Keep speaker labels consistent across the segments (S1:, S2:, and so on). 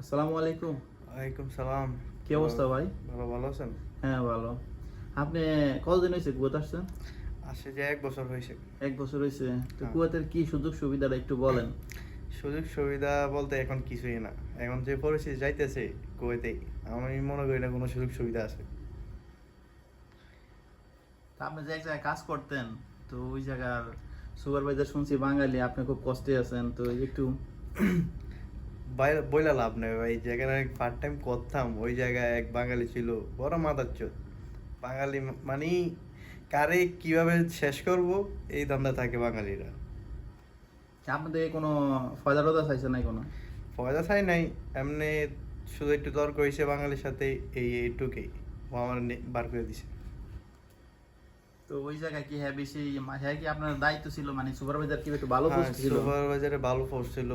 S1: আসসালামু আলাইকুম।
S2: ওয়ালাইকুম সালাম।
S1: কি অবস্থা ভাই?
S2: ভালো ভালো আছেন?
S1: হ্যাঁ ভালো। আপনি কতদিন হয়েছে কুয়াতে আসছেন?
S2: আসে যে এক বছর হয়েছে।
S1: এক বছর হয়েছে। তো
S2: হ্যাঁ।
S1: কুয়াতের কি সুযোগ সুবিধাটা একটু বলেন।
S2: সুযোগ সুবিধা বলতে এখন কিছুই না। এখন যে পরিস্থিতি যাইতেছে কুয়েতেই আমি মনে করি না কোনো সুযোগ সুবিধা আছে।
S1: আপনি যে এক জায়গায় কাজ করতেন তো ওই জায়গার সুপারভাইজার শুনছি বাঙালি আপনি খুব কষ্টে আছেন তো একটু
S2: বইলা লাভ নেই ভাই যেখানে পার্ট টাইম করতাম ওই জায়গায় এক বাঙালি ছিল বড় মাথার চোদ বাঙালি মানে কারে কীভাবে শেষ করব এই ধান্দা থাকে বাঙালিরা।
S1: আপনাদের কোনো ফয়দা টদা চাইছে নাই কোনো?
S2: ফয়দা চাই নাই এমনি শুধু একটু তর্ক হয়েছে বাঙালির সাথে এই এইটুকুই। ও আমার বার করে দিছে।
S1: তো ওই জায়গায় কি হ্যাঁ বেশি হ্যাঁ কি আপনার দায়িত্ব ছিল? মানে সুপারভাইজার কি একটু ভালো
S2: হ্যাঁ,
S1: পোস্ট ছিল?
S2: সুপারভাইজারে ভালো ফোর্স ছিল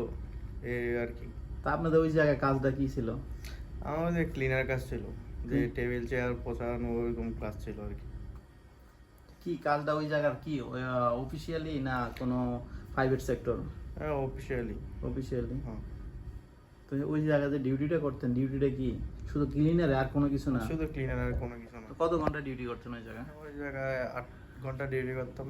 S2: এই আর কি।
S1: তা আপনাদের ওই জায়গায় কাজটা কি ছিল?
S2: আমাদের ক্লিনার কাজ ছিল যে টেবিল চেয়ার পোছানো ওইরকম কাজ ছিল আর কি।
S1: কি কাজটা ওই জায়গার কি? অফিসিয়ালি না কোনো প্রাইভেট সেক্টর
S2: হ্যাঁ অফিসিয়ালি
S1: অফিসিয়ালি
S2: হ্যাঁ।
S1: তো ওই জায়গাতে ডিউটিটা করতেন। ডিউটিটা কি? শুধু ক্লিনারে আর কোনো কিছু না?
S2: শুধু ক্লিনার আর কোনো কিছু না।
S1: কত ঘণ্টা ডিউটি করতেন ওই জায়গায়?
S2: ওই জায়গায় আট ঘণ্টা ডিউটি করতাম।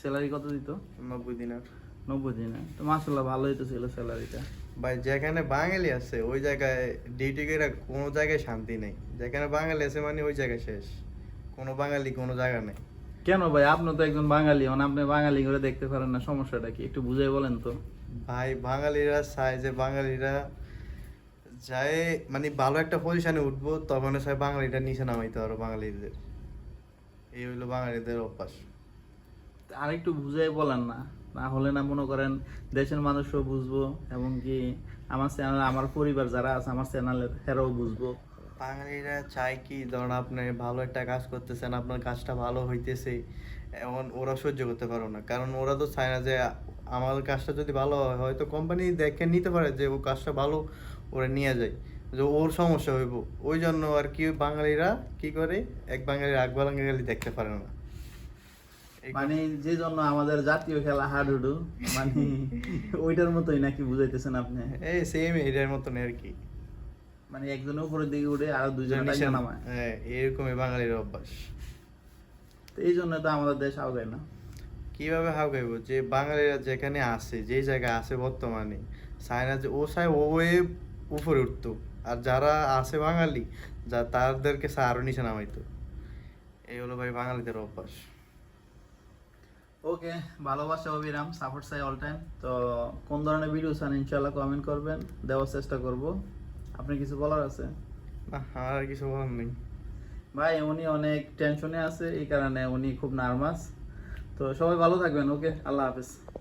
S1: স্যালারি কত দিত?
S2: নব্বই দিনের।
S1: নব্বই দিনে? তো মাসাল্লাহ ভালোই তো ছিল স্যালারিটা
S2: ভাই যেখানে বাঙালি আছে ওই জায়গায় ডিউটি করে কোনো জায়গায় শান্তি নেই। যেখানে বাঙালি আছে মানে ওই জায়গায় শেষ। কোনো বাঙালি কোনো জায়গা নেই।
S1: কেন ভাই? আপনি তো একজন বাঙালি মানে আপনি বাঙালি করে দেখতে পারেন না সমস্যাটা কি? একটু বুঝাই বলেন তো।
S2: ভাই বাঙালিরা চায় যে বাঙালিরা যায় মানে ভালো একটা পজিশনে উঠবো তখন চায় বাঙালিটা নিচে নামাইতে পারো বাঙালিদের। এই হইল বাঙালিদের অভ্যাস।
S1: আর একটু বুঝাই বলেন না। না হলে না মনে করেন দেশের মানুষও বুঝব এবং কি আমার চ্যানেল আমার পরিবার যারা আছে, আমার চ্যানেলের হেরাও বুঝব।
S2: বাঙালিরা চায় কি, ধরুন আপনি ভালো একটা কাজ করতেছেন, আপনার কাজটা ভালো হইতেছে এমন ওরা সহ্য করতে পারো না। কারণ ওরা তো চায় না যে আমার কাজটা যদি ভালো হয়, হয়তো কোম্পানি দেখে নিতে পারে যে ও কাজটা ভালো, ওরা নিয়ে যায়। যে ওর সমস্যা হইব। ওই জন্য আর কি বাঙালিরা কি করে? এক বাঙালির এক বাঙালি দেখতে পারে না।
S1: মানে যে জন্য আমাদের জাতীয় খেলা হাডুডু মানে ওইটার মতোই নাকি বুঝাইতেছেন আপনি?
S2: এই সেম এটার মতন আর কি।
S1: মানে একজনের উপরের দিকে উঠে আর দুজন টাইকা নামায়।
S2: হ্যাঁ এরকমই বাঙালির অভ্যাস।
S1: তো এই জন্য তো আমাদের দেশ আগায় না।
S2: কীভাবে হাঁকাইব যে বাঙালিরা যেখানে আছে যে জায়গায় আছে বর্তমানে চায়না যে ও চায় ও উপরে উঠতো। আর যারা আছে বাঙালি যা তাদেরকে চা আরও নিচে নামাইতো। এই হলো ভাই বাঙালিদের অভ্যাস।
S1: ওকে ভালোবাসা অবিরাম সাপোর্ট চাই অল টাইম তো কোন ধরনের ভিডিও চান ইনশাল্লাহ কমেন্ট করবেন দেওয়ার চেষ্টা করব। আপনি কিছু বলার আছে?
S2: না আর কিছু বলার নেই।
S1: ভাই উনি অনেক টেনশনে আছে এই কারণে উনি খুব নার্ভাস তো সবাই ভালো থাকবেন ওকে আল্লাহ হাফেজ।